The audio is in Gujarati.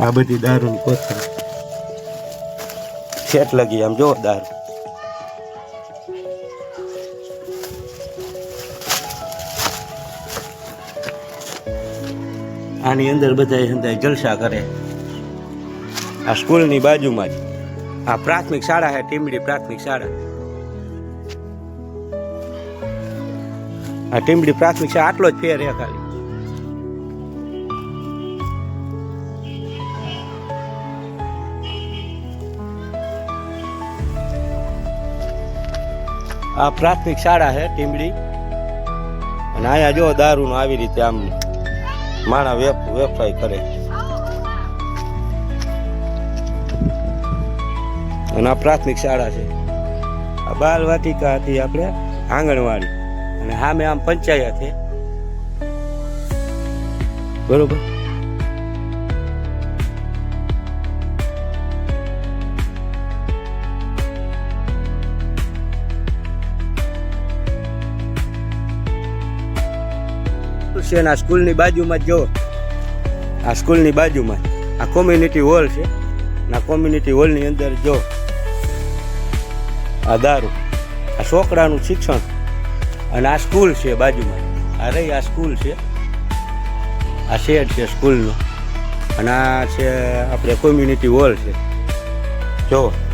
આ બધી દારૂની કોથળી. છેટ લગી આમ જો દારૂ. આની અંદર બધા અંદર જલસા કરે. આ સ્કૂલની બાજુમાં જ. આ પ્રાથમિક શાળા છે ટીમડી પ્રાથમિક શાળા. આ ટીમડી પ્રાથમિક શાળા આટલો જ ફેર છે ખાલી. આ પ્રાથમિક શાળા છે ટીમડી અને અહીંયા જો દારૂનો આવી રીતે આમ માણા વેપ કરે. અને આ પ્રાથમિક શાળા છે. આ બાલ વાટિકા હતી આપણે, આંગણવાડી. અને સામે આમ પંચાયત છે. બરોબર? છે ને આ સ્કૂલની બાજુમાં જો આ સ્કૂલની બાજુમાં આ કોમ્યુનિટી હોલ છે. અને આ કોમ્યુનિટી હોલની અંદર જો. આ દારૂ. આ છોકરાનું શિક્ષણ. અને આ સ્કૂલ છે બાજુમાં. આ રહી આ સ્કૂલ છે. આ શેડ છે સ્કૂલનો. અને આ છે આપણે કોમ્યુનિટી હોલ છે. જો.